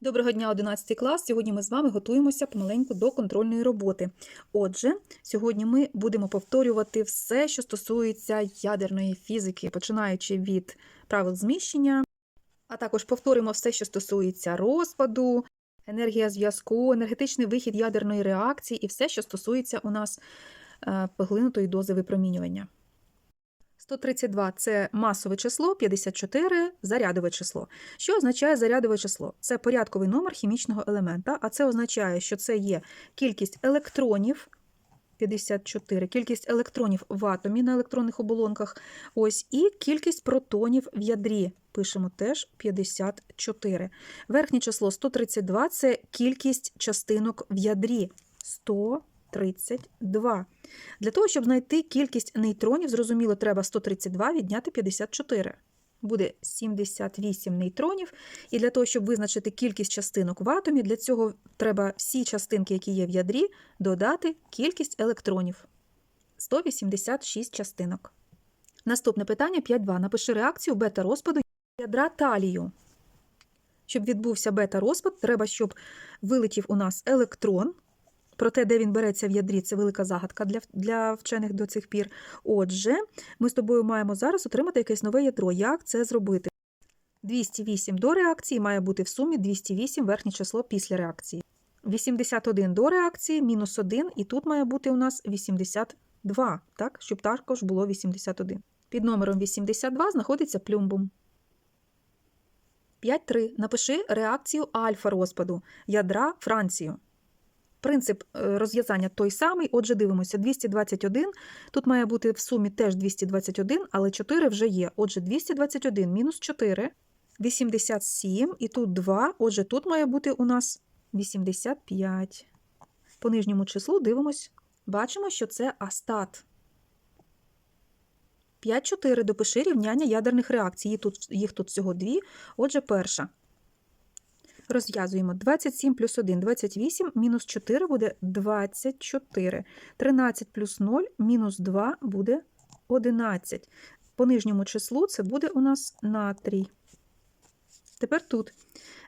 Доброго дня, 11 клас. Сьогодні ми з вами готуємося помаленьку до контрольної роботи. Отже, сьогодні ми будемо повторювати все, що стосується ядерної фізики, починаючи від правил зміщення, а також повторимо все, що стосується розпаду, енергія зв'язку, енергетичний вихід ядерної реакції і все, що стосується у нас е, поглинутої дози випромінювання. 132 – це масове число, 54 – зарядове число. Що означає зарядове число? Це порядковий номер хімічного елемента, а це означає, що це є кількість електронів, 54, кількість електронів в атомі на електронних оболонках, ось, і кількість протонів в ядрі. Пишемо теж 54. Верхнє число 132 – це кількість частинок в ядрі. 132. Для того, щоб знайти кількість нейтронів, зрозуміло, треба 132 відняти 54. Буде 78 нейтронів. І для того, щоб визначити кількість частинок в атомі, для цього треба всі частинки, які є в ядрі, додати кількість електронів. 186 частинок. Наступне питання 5.2. Напиши реакцію бета-розпаду ядра талію. Щоб відбувся бета-розпад, треба, щоб вилетів у нас електрон. Проте, де він береться в ядрі, це велика загадка для, для вчених до цих пір. Отже, ми з тобою маємо зараз отримати якесь нове ядро. Як це зробити? 208 до реакції має бути в сумі 208 верхнє число після реакції. 81 до реакції, мінус 1, і тут має бути у нас 82, так? щоб також було 81. Під номером 82 знаходиться плюмбум. 5.3. Напиши реакцію альфа-розпаду ядра Францію. Принцип е, розв'язання той самий. Отже, дивимося, 221. Тут має бути в сумі теж 221, але 4 вже є. Отже, 221 мінус 4, 87, і тут 2. Отже, тут має бути у нас 85. По нижньому числу дивимось. Бачимо, що це астат. 5-4. Допиши рівняння ядерних реакцій. Їх тут, їх тут всього дві. Отже, перша. Розв'язуємо 27 плюс 1 – 28, мінус 4 буде 24. 13 плюс 0 мінус 2 буде 11. По нижньому числу це буде у нас натрій. Тепер тут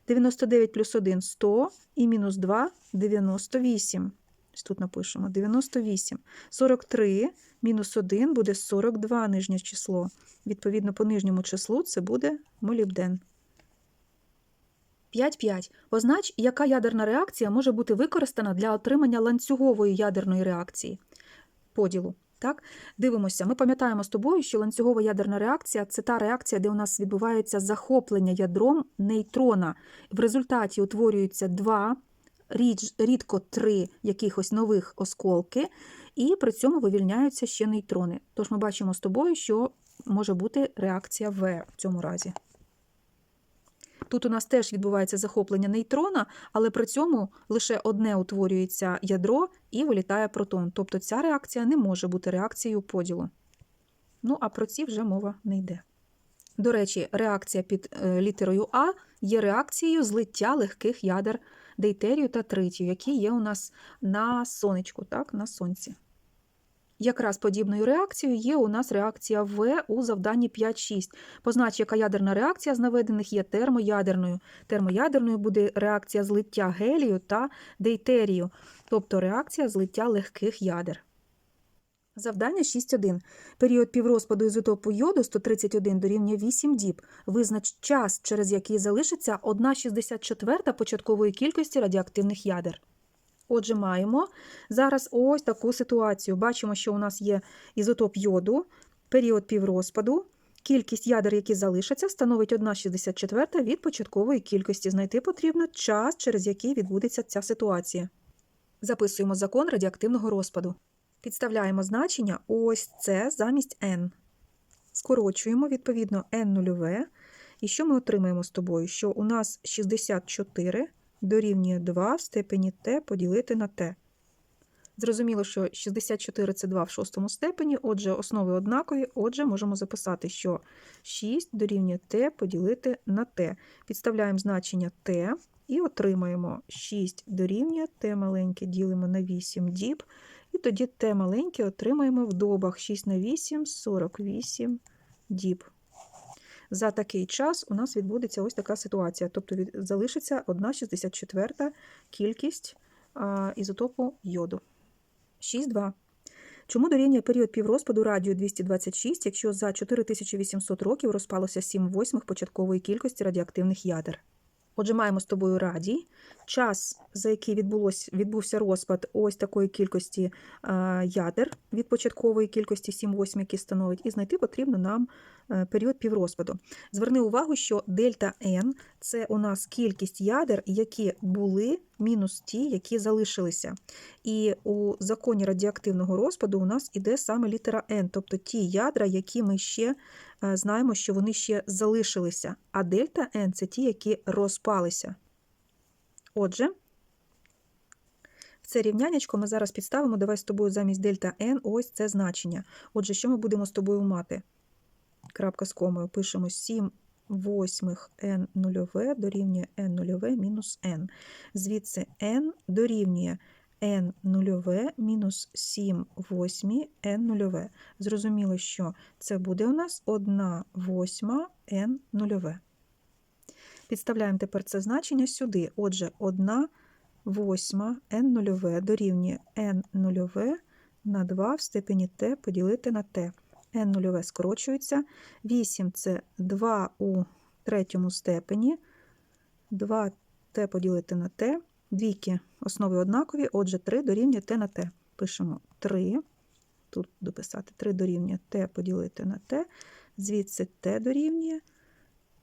99 плюс 1 – 100 і мінус 2 – 98. Ось Тут напишемо 98. 43 мінус 1 буде 42 нижнє число. Відповідно, по нижньому числу це буде молібден. 5.5. Означ, яка ядерна реакція може бути використана для отримання ланцюгової ядерної реакції поділу. Так? Дивимося, ми пам'ятаємо з тобою, що ланцюгова ядерна реакція це та реакція, де у нас відбувається захоплення ядром нейтрона. В результаті утворюються два, рідко три якихось нових осколки, і при цьому вивільняються ще нейтрони. Тож ми бачимо з тобою, що може бути реакція В в цьому разі. Тут у нас теж відбувається захоплення нейтрона, але при цьому лише одне утворюється ядро і вилітає протон. Тобто ця реакція не може бути реакцією поділу. Ну, а про ці вже мова не йде. До речі, реакція під літерою А є реакцією злиття легких ядер дейтерію та тритію, які є у нас на сонечку, так, на сонці. Якраз подібною реакцією є у нас реакція В у завданні 5.6. Познач, яка ядерна реакція з наведених є термоядерною. Термоядерною буде реакція злиття гелію та дейтерію, тобто реакція злиття легких ядер. Завдання 6.1. Період піврозпаду ізотопу йоду 131 дорівнює 8 діб. Визнач час, через який залишиться 1,64 початкової кількості радіоактивних ядер. Отже, маємо зараз ось таку ситуацію. Бачимо, що у нас є ізотоп йоду, період піврозпаду. Кількість ядер, які залишаться, становить 1,64 від початкової кількості. Знайти потрібно час, через який відбудеться ця ситуація. Записуємо закон радіоактивного розпаду. Підставляємо значення ось це замість n. Скорочуємо, відповідно, n нульове. І що ми отримаємо з тобою? Що у нас 64 дорівнює 2 в степені t поділити на t. Зрозуміло, що 64 це 2 в шостому степені, отже, основи однакові, отже, можемо записати, що 6 дорівнює t поділити на t. Підставляємо значення t і отримаємо 6 дорівнює t маленьке ділимо на 8 діб, і тоді t маленьке отримаємо в добах 6 на 8 – 48 діб. За такий час у нас відбудеться ось така ситуація. Тобто залишиться 1,64 кількість ізотопу йоду. 6,2. Чому дорівнює період піврозпаду радію 226, якщо за 4800 років розпалося 7 восьмих початкової кількості радіоактивних ядер? Отже, маємо з тобою радій, час, за який відбулось, відбувся розпад ось такої кількості е, ядер від початкової кількості 7-8, які становить, і знайти потрібно нам е, період піврозпаду. Зверни увагу, що дельта N – це у нас кількість ядер, які були мінус ті, які залишилися. І у законі радіоактивного розпаду у нас іде саме літера N, тобто ті ядра, які ми ще е, знаємо, що вони ще залишилися. А дельта N – це ті, які розпалися. Отже, це рівнянячко ми зараз підставимо, давай з тобою замість дельта N ось це значення. Отже, що ми будемо з тобою мати? Крапка з комою. Пишемо 7 восьмих n нульове дорівнює n нульове мінус n. Звідси n дорівнює n нульове мінус 7 восьмі n нульове. Зрозуміло, що це буде у нас 1 восьма n нульове. Підставляємо тепер це значення сюди. Отже, 1 восьма n нульове дорівнює n нульове на 2 в степені t поділити на t. n нульове скорочується. 8 – це 2 у третьому степені. 2t поділити на t. Двійки основи однакові, отже, 3 дорівнює t на t. Пишемо 3. Тут дописати 3 дорівнює t поділити на t. Звідси t дорівнює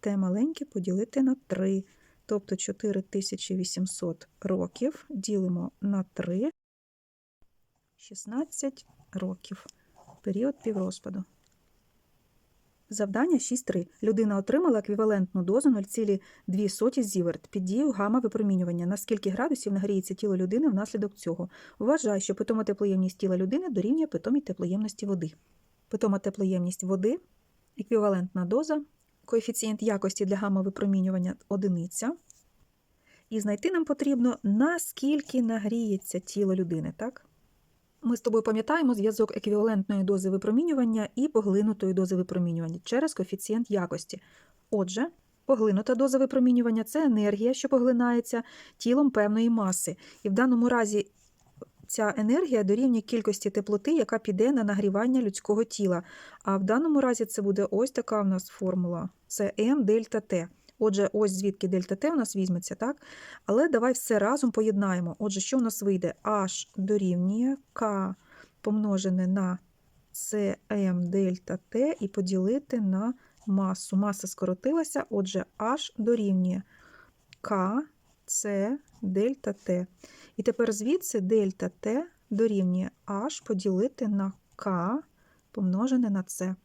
t маленьке поділити на 3. Тобто 4800 років ділимо на 3. 16 років. Період піврозпаду. Завдання 6.3. Людина отримала еквівалентну дозу 0,2 зіверт під дією гамма-випромінювання. На скільки градусів нагріється тіло людини внаслідок цього? Вважай, що питома теплоємність тіла людини дорівнює питомій теплоємності води. Питома теплоємність води, еквівалентна доза, коефіцієнт якості для гамма-випромінювання одиниця. І знайти нам потрібно, наскільки нагріється тіло людини, так? Ми з тобою пам'ятаємо зв'язок еквівалентної дози випромінювання і поглинутої дози випромінювання через коефіцієнт якості. Отже, поглинута доза випромінювання це енергія, що поглинається тілом певної маси. І в даному разі ця енергія дорівнює кількості теплоти, яка піде на нагрівання людського тіла. А в даному разі це буде ось така в нас формула: це М дельта Т. Отже, ось звідки дельта Т у нас візьметься, так? Але давай все разом поєднаємо. Отже, що у нас вийде? H дорівнює К помножене на Cm дельта Т і поділити на масу. Маса скоротилася, отже, H дорівнює К, С дельта Т. І тепер звідси дельта Т дорівнює H поділити на К помножене на С.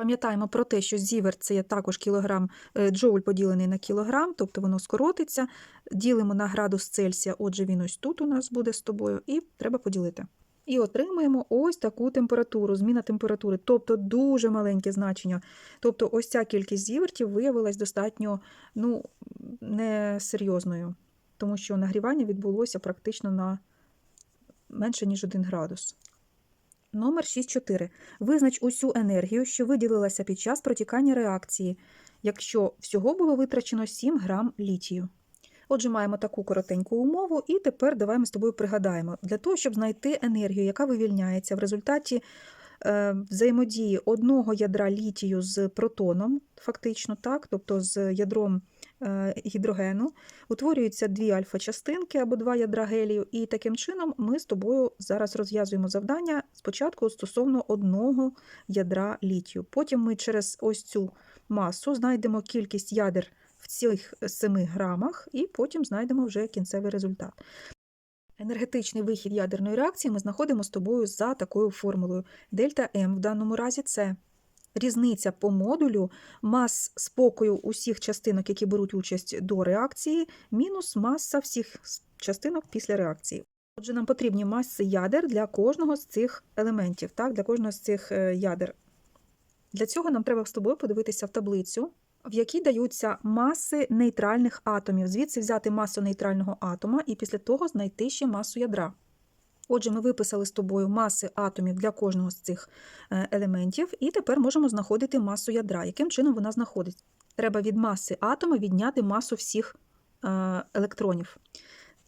Пам'ятаємо про те, що зіверт це є також кілограм, е, джоуль поділений на кілограм, тобто воно скоротиться. Ділимо на градус Цельсія, отже, він ось тут у нас буде з тобою, і треба поділити. І отримаємо ось таку температуру, зміна температури, тобто дуже маленьке значення. Тобто ось ця кількість зівертів виявилась достатньо ну, несерйозною, тому що нагрівання відбулося практично на менше, ніж 1 градус. Номер 6.4. Визнач усю енергію, що виділилася під час протікання реакції, якщо всього було витрачено 7 грам літію. Отже, маємо таку коротеньку умову, і тепер давай ми з тобою пригадаємо. Для того, щоб знайти енергію, яка вивільняється в результаті е, взаємодії одного ядра літію з протоном, фактично, так, тобто з ядром гідрогену, утворюються дві альфа-частинки або два ядра гелію, і таким чином ми з тобою зараз розв'язуємо завдання спочатку стосовно одного ядра літію. Потім ми через ось цю масу знайдемо кількість ядер в цих 7 грамах, і потім знайдемо вже кінцевий результат. Енергетичний вихід ядерної реакції ми знаходимо з тобою за такою формулою. Дельта М в даному разі це різниця по модулю мас спокою усіх частинок, які беруть участь до реакції, мінус маса всіх частинок після реакції. Отже, нам потрібні маси ядер для кожного з цих елементів, так, для кожного з цих е, ядер. Для цього нам треба з тобою подивитися в таблицю, в якій даються маси нейтральних атомів. Звідси взяти масу нейтрального атома і після того знайти ще масу ядра. Отже, ми виписали з тобою маси атомів для кожного з цих е, елементів, і тепер можемо знаходити масу ядра. Яким чином вона знаходиться? Треба від маси атома відняти масу всіх е, електронів.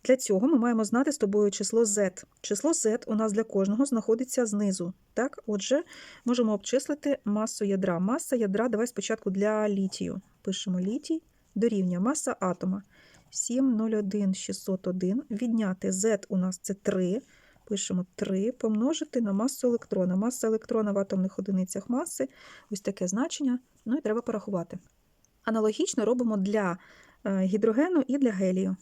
Для цього ми маємо знати з тобою число z. Число z у нас для кожного знаходиться знизу. Так? Отже, можемо обчислити масу ядра. Маса ядра, давай спочатку для літію. Пишемо літій, дорівнює маса атома 701601. Відняти z у нас це 3. Пишемо 3, помножити на масу електрона. Маса електрона в атомних одиницях маси. Ось таке значення. Ну і треба порахувати. Аналогічно робимо для е, гідрогену і для гелію.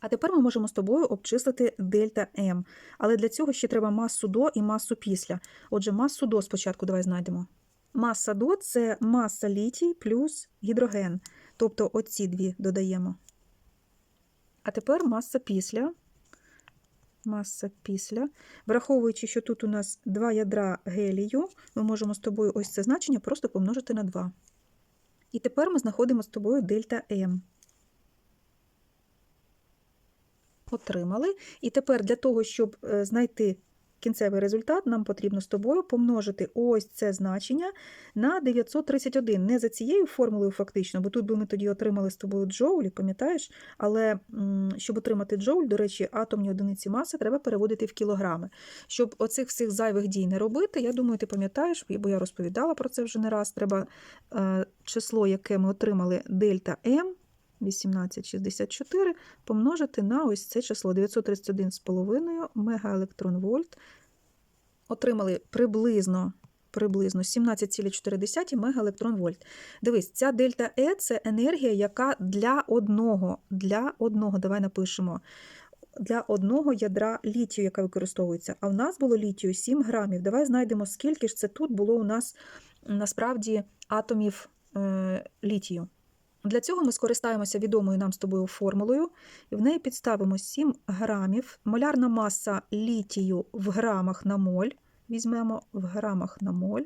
А тепер ми можемо з тобою обчислити дельта М. Але для цього ще треба масу до і масу після. Отже, масу до спочатку давай знайдемо. Маса до це маса літій плюс гідроген. Тобто оці дві додаємо. А тепер маса після. Маса після. Враховуючи, що тут у нас два ядра гелію, ми можемо з тобою ось це значення просто помножити на 2. І тепер ми знаходимо з тобою дельта М. Отримали. І тепер для того, щоб е, знайти кінцевий результат, нам потрібно з тобою помножити ось це значення на 931. Не за цією формулою, фактично, бо тут би ми тоді отримали з тобою джоулі, пам'ятаєш? Але щоб отримати джоуль, до речі, атомні одиниці маси треба переводити в кілограми. Щоб оцих всіх зайвих дій не робити, я думаю, ти пам'ятаєш, бо я розповідала про це вже не раз. Треба е, число, яке ми отримали, дельта М. 1864 помножити на ось це число 931,5 мегаелектронвольт. Отримали приблизно приблизно 17,4 мегаелектронвольт. Дивись, ця дельта Е це енергія, яка для одного, для одного, давай напишемо, для одного ядра літію, яка використовується. А в нас було літію 7 грамів. Давай знайдемо, скільки ж це тут було у нас насправді атомів е, літію. Для цього ми скористаємося відомою нам з тобою формулою, і в неї підставимо 7 грамів. Молярна маса літію в грамах на моль. Візьмемо в грамах на моль.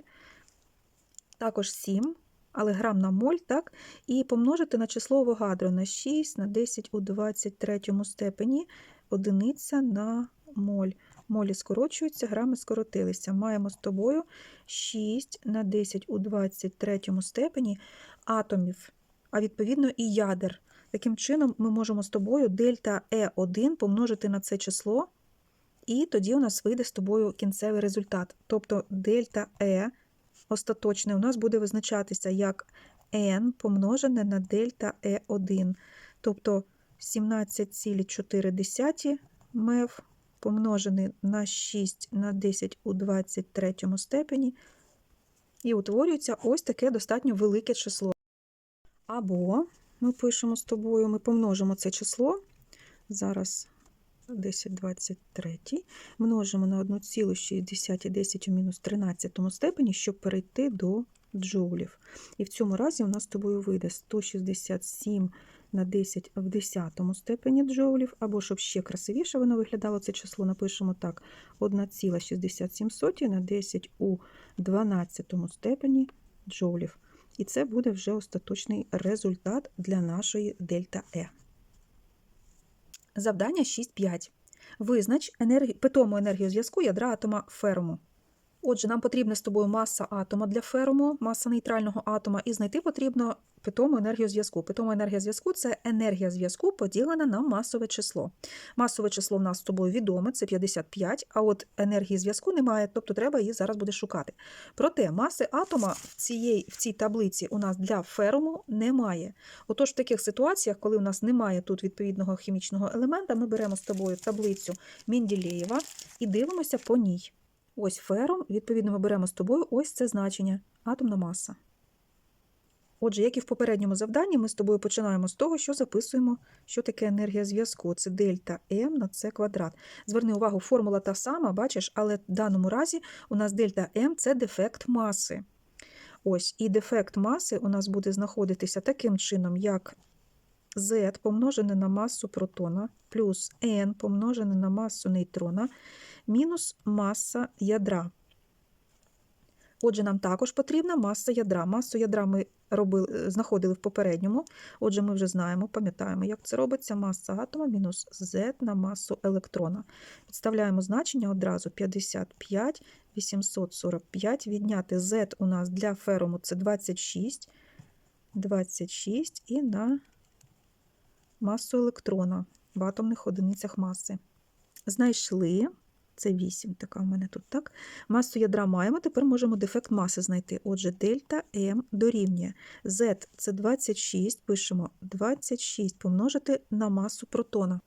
Також 7, але грам на моль, так? І помножити на число Авогадро на 6 на 10 у 23 степені одиниця на моль. Молі скорочуються, грами скоротилися. Маємо з тобою 6 на 10 у 23 степені атомів а відповідно і ядер. Таким чином, ми можемо з тобою дельта Е1 помножити на це число, і тоді у нас вийде з тобою кінцевий результат. Тобто дельта Е остаточне у нас буде визначатися як n помножене на дельта Е1. Тобто 17,4 мев помножений на 6 на 10 у 23 степені. І утворюється ось таке достатньо велике число. Або ми пишемо з тобою, ми помножимо це число. Зараз 1023 множимо на 1,6 у мінус 13 степені, щоб перейти до джоулів. І в цьому разі у нас з тобою вийде 167 на 10 в 10 степені джоулів, або щоб ще красивіше воно виглядало це число, напишемо так: 1,67 на 10 у 12 степені джоулів. І це буде вже остаточний результат для нашої дельта Е. Завдання 6.5. Визнач енергі... питому енергію зв'язку ядра атома феруму. Отже, нам потрібна з тобою маса атома для феруму, маса нейтрального атома, і знайти потрібно питому енергію зв'язку. Питома енергія зв'язку це енергія зв'язку поділена на масове число. Масове число в нас з тобою відоме, це 55, а от енергії зв'язку немає, тобто треба її зараз буде шукати. Проте маси атома в, цієї, в цій таблиці у нас для феруму немає. Отож, в таких ситуаціях, коли у нас немає тут відповідного хімічного елемента, ми беремо з тобою таблицю Мінділеєва і дивимося по ній. Ось ферум, відповідно, ми беремо з тобою ось це значення атомна маса. Отже, як і в попередньому завданні, ми з тобою починаємо з того, що записуємо, що таке енергія зв'язку. Це дельта М на С квадрат. Зверни увагу, формула та сама, бачиш, але в даному разі у нас дельта М це дефект маси. Ось, І дефект маси у нас буде знаходитися таким чином, як Z помножене на масу протона, плюс N помножене на масу нейтрона, мінус маса ядра. Отже, нам також потрібна маса ядра. Масу ядра ми робили, е, знаходили в попередньому. Отже, ми вже знаємо, пам'ятаємо, як це робиться. Маса атома мінус Z на масу електрона. Підставляємо значення одразу 55, 845. Відняти Z у нас для феруму це 26. 26 і на масу електрона в атомних одиницях маси. Знайшли. Це 8, така в мене тут, так? Масу ядра маємо, тепер можемо дефект маси знайти. Отже, дельта М дорівнює. Z це 26, пишемо 26 помножити на масу протона.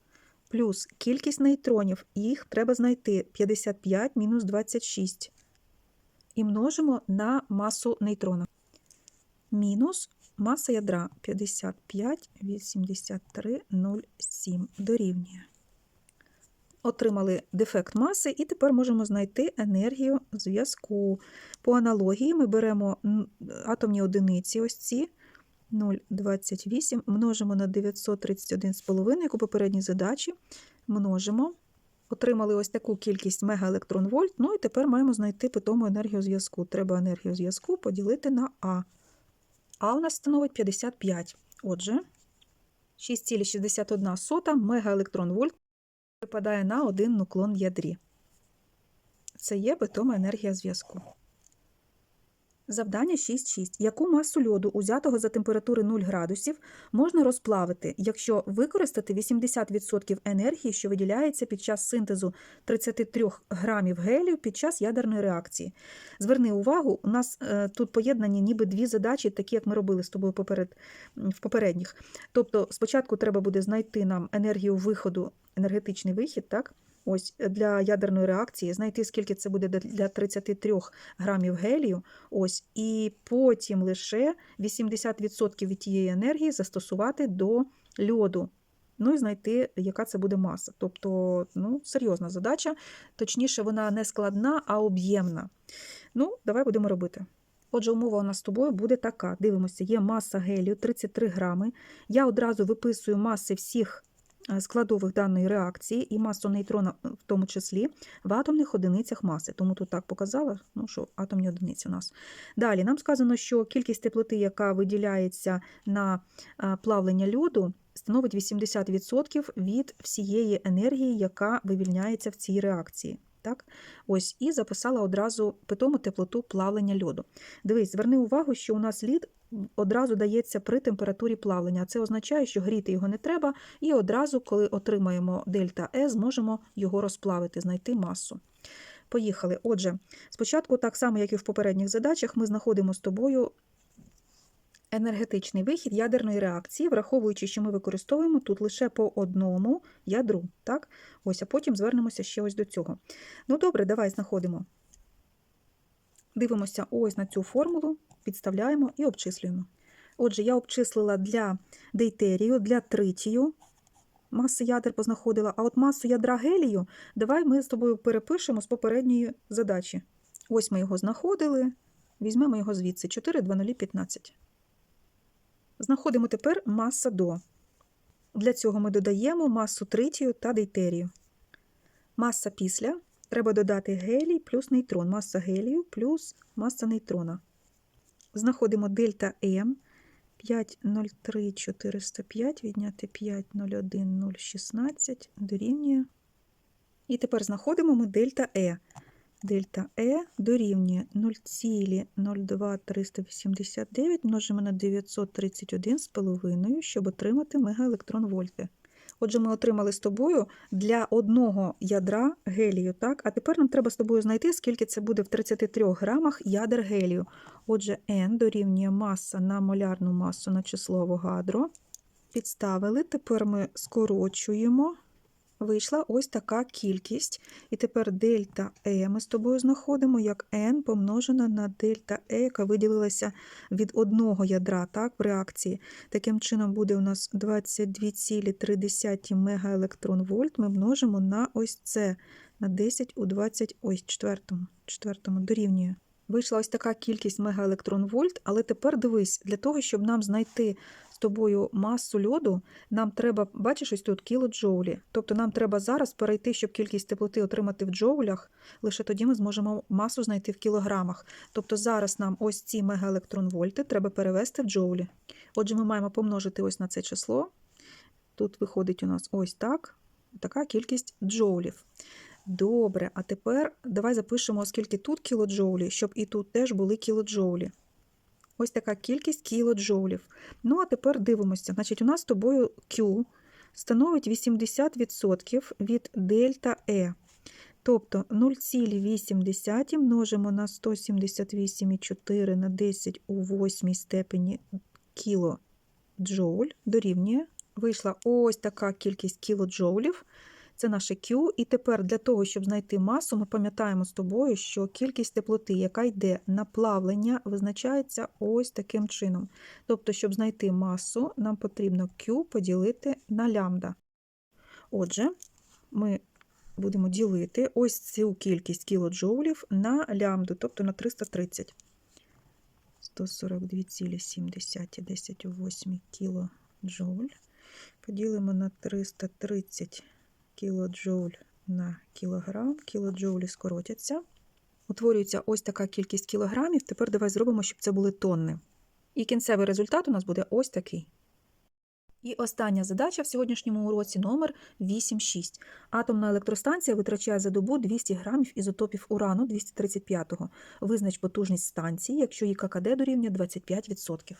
Плюс кількість нейтронів, їх треба знайти 55 мінус 26. І множимо на масу нейтрона. Мінус маса ядра 55, 83, 0,7 дорівнює отримали дефект маси, і тепер можемо знайти енергію зв'язку. По аналогії ми беремо атомні одиниці, ось ці 0,28, множимо на 931,5, як у попередній задачі, множимо. Отримали ось таку кількість мегаелектронвольт, ну і тепер маємо знайти питому енергію зв'язку. Треба енергію зв'язку поділити на А. А у нас становить 55. Отже, 6,61 мегаелектронвольт припадає на один нуклон в ядрі. Це є питома енергія зв'язку. Завдання 6.6. Яку масу льоду, узятого за температури 0 градусів, можна розплавити, якщо використати 80% енергії, що виділяється під час синтезу 33 грамів гелію під час ядерної реакції? Зверни увагу, у нас е, тут поєднані ніби дві задачі, такі як ми робили з тобою поперед, в попередніх. Тобто, спочатку треба буде знайти нам енергію виходу, енергетичний вихід, так? Ось для ядерної реакції, знайти, скільки це буде для 33 грамів гелію, ось, і потім лише 80% від тієї енергії застосувати до льоду. Ну і знайти, яка це буде маса. Тобто, ну, серйозна задача. Точніше, вона не складна, а об'ємна. Ну, давай будемо робити. Отже, умова у нас з тобою буде така. Дивимося, є маса гелію 33 грами. Я одразу виписую маси всіх Е, складових даної реакції і масу нейтрона, е, в тому числі, в атомних одиницях маси. Тому тут так показала, ну, що атомні одиниці у нас. Далі нам сказано, що кількість теплоти, яка виділяється на е, плавлення льоду, становить 80% від всієї енергії, яка вивільняється в цій реакції. Так? Ось, І записала одразу питому теплоту плавлення льоду. Дивись, зверни увагу, що у нас лід одразу дається при температурі плавлення. Це означає, що гріти його не треба, і одразу, коли отримаємо дельта Е, зможемо його розплавити, знайти масу. Поїхали. Отже, спочатку, так само, як і в попередніх задачах, ми знаходимо з тобою енергетичний вихід ядерної реакції, враховуючи, що ми використовуємо тут лише по одному ядру. Так? Ось, А потім звернемося ще ось до цього. Ну, добре, давай знаходимо. Дивимося ось на цю формулу, підставляємо і обчислюємо. Отже, я обчислила для дейтерію, для тритію маси ядер познаходила, а от масу ядра гелію давай ми з тобою перепишемо з попередньої задачі. Ось ми його знаходили, візьмемо його звідси 4, 2, 0, 15. Знаходимо тепер маса до. Для цього ми додаємо масу тритію та дейтерію. Маса після треба додати гелій плюс нейтрон. Маса гелію плюс маса нейтрона. Знаходимо дельта М 5,03,405, відняти 5,01,016 дорівнює. І тепер знаходимо ми дельта Е. Дельта Е дорівнює 0,02389 множимо на 931,5, щоб отримати мегаелектронвольти. Отже, ми отримали з тобою для одного ядра гелію. так? А тепер нам треба з тобою знайти, скільки це буде в 33 грамах ядер гелію. Отже, N дорівнює маса на молярну масу на число гадро. Підставили, тепер ми скорочуємо вийшла ось така кількість. І тепер дельта Е ми з тобою знаходимо як n помножена на дельта Е, яка виділилася від одного ядра так, в реакції. Таким чином, буде у нас 22,3 мегаелектронвольт. Ми множимо на ось це, на 10 у 20, ось четвертому, четвертому дорівнює. Вийшла ось така кількість мегаелектронвольт, але тепер дивись, для того, щоб нам знайти з тобою масу льоду, нам треба, бачиш, ось тут кілоджоулі. Тобто нам треба зараз перейти, щоб кількість теплоти отримати в джоулях, лише тоді ми зможемо масу знайти в кілограмах. Тобто зараз нам ось ці мегаелектронвольти треба перевести в джоулі. Отже, ми маємо помножити ось на це число. Тут виходить у нас ось так, така кількість джоулів. Добре, а тепер давай запишемо, оскільки тут кілоджоулі, щоб і тут теж були кілоджоулі. Ось така кількість кілоджоулів. Ну, а тепер дивимося. Значить, у нас з тобою Q становить 80% від дельта E. Тобто 0,8 множимо на 178,4 на 10 у 8 степені кілоджоуль дорівнює. Вийшла ось така кількість кілоджоулів. Це наше Q. І тепер для того, щоб знайти масу, ми пам'ятаємо з тобою, що кількість теплоти, яка йде на плавлення, визначається ось таким чином. Тобто, щоб знайти масу, нам потрібно Q поділити на лямбда. Отже, ми будемо ділити ось цю кількість кілоджоулів на лямбду, тобто на 330. 142,7 10 у 8 кілоджоуль. Поділимо на 330 кілоджоуль на кілограм. Кілоджоулі скоротяться. Утворюється ось така кількість кілограмів. Тепер давай зробимо, щоб це були тонни. І кінцевий результат у нас буде ось такий. І остання задача в сьогоднішньому уроці номер 8.6. Атомна електростанція витрачає за добу 200 грамів ізотопів урану 235-го. Визнач потужність станції, якщо її ККД дорівнює 25%.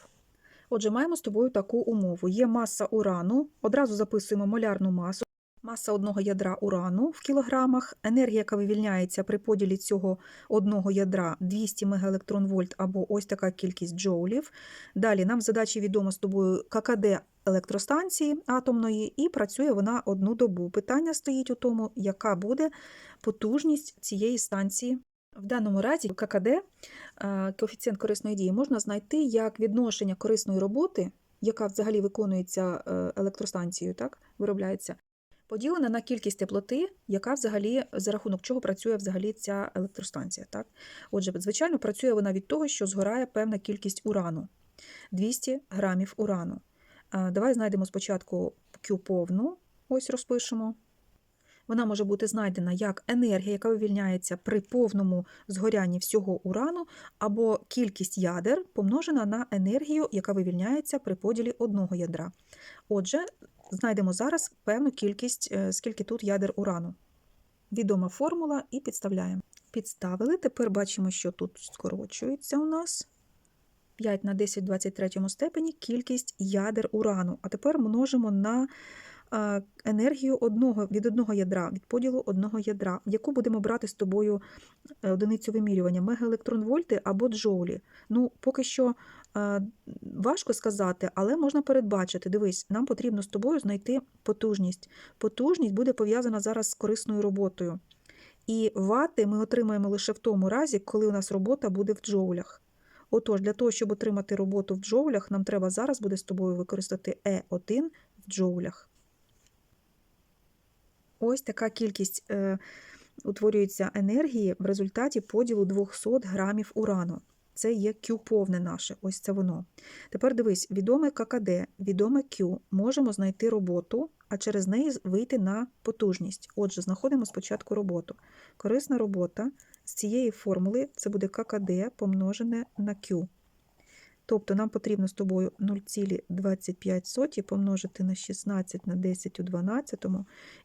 Отже, маємо з тобою таку умову. Є маса урану, одразу записуємо молярну масу. Маса одного ядра урану в кілограмах, енергія, яка вивільняється при поділі цього одного ядра 200 мегаелектронвольт або ось така кількість джоулів. Далі нам в задачі відомо з тобою ККД електростанції атомної, і працює вона одну добу. Питання стоїть у тому, яка буде потужність цієї станції. В даному разі ККД, е, коефіцієнт корисної дії, можна знайти як відношення корисної роботи, яка взагалі виконується е, електростанцією, так, виробляється, поділена на кількість теплоти, яка взагалі за рахунок чого працює взагалі ця електростанція. Так? Отже, звичайно, працює вона від того, що згорає певна кількість урану 200 грамів урану. Давай знайдемо спочатку Q повну, ось розпишемо. Вона може бути знайдена як енергія, яка вивільняється при повному згорянні всього урану, або кількість ядер помножена на енергію, яка вивільняється при поділі одного ядра. Отже, знайдемо зараз певну кількість, е, скільки тут ядер урану. Відома формула і підставляємо. Підставили, тепер бачимо, що тут скорочується у нас 5 на 10 в 23 степені кількість ядер урану. А тепер множимо на е, енергію одного, від одного ядра, від поділу одного ядра, яку будемо брати з тобою е, одиницю вимірювання мегаелектронвольти або джоулі. Ну, поки що важко сказати, але можна передбачити. Дивись, нам потрібно з тобою знайти потужність. Потужність буде пов'язана зараз з корисною роботою. І вати ми отримаємо лише в тому разі, коли у нас робота буде в джоулях. Отож, для того, щоб отримати роботу в джоулях, нам треба зараз буде з тобою використати Е1 в джоулях. Ось така кількість е, утворюється енергії в результаті поділу 200 грамів урану. Це є Q повне наше, ось це воно. Тепер дивись, відоме ККД, відоме Q, можемо знайти роботу, а через неї вийти на потужність. Отже, знаходимо спочатку роботу. Корисна робота з цієї формули це буде ККД помножене на Q. Тобто нам потрібно з тобою 0,25 помножити на 16 на 10 у 12,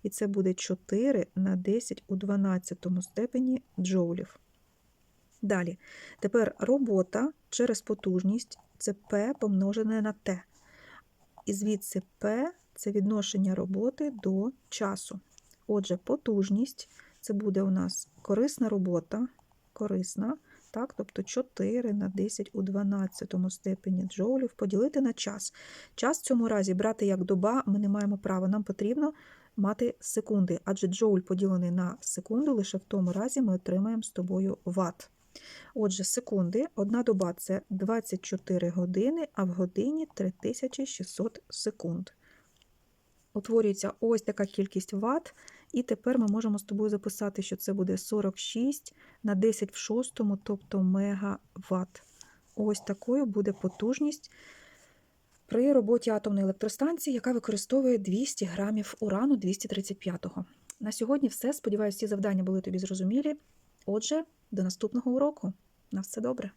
і це буде 4 на 10 у 12 степені джоулів. Далі, тепер робота через потужність це P помножене на T. І звідси P це відношення роботи до часу. Отже, потужність це буде у нас корисна робота, корисна, так, тобто 4 на 10 у 12 степені джоулів поділити на час. Час в цьому разі брати як доба ми не маємо права, нам потрібно мати секунди, адже джоуль поділений на секунду, лише в тому разі ми отримаємо з тобою ватт. Отже, секунди, одна доба це 24 години, а в годині 3600 секунд. Утворюється ось така кількість ватт, і тепер ми можемо з тобою записати, що це буде 46 на 10 в 6, тобто мегаватт. Ось такою буде потужність при роботі атомної електростанції, яка використовує 200 грамів урану 235-го. На сьогодні все. Сподіваюся, ці завдання були тобі зрозумілі. Отже, до наступного уроку. На все добре.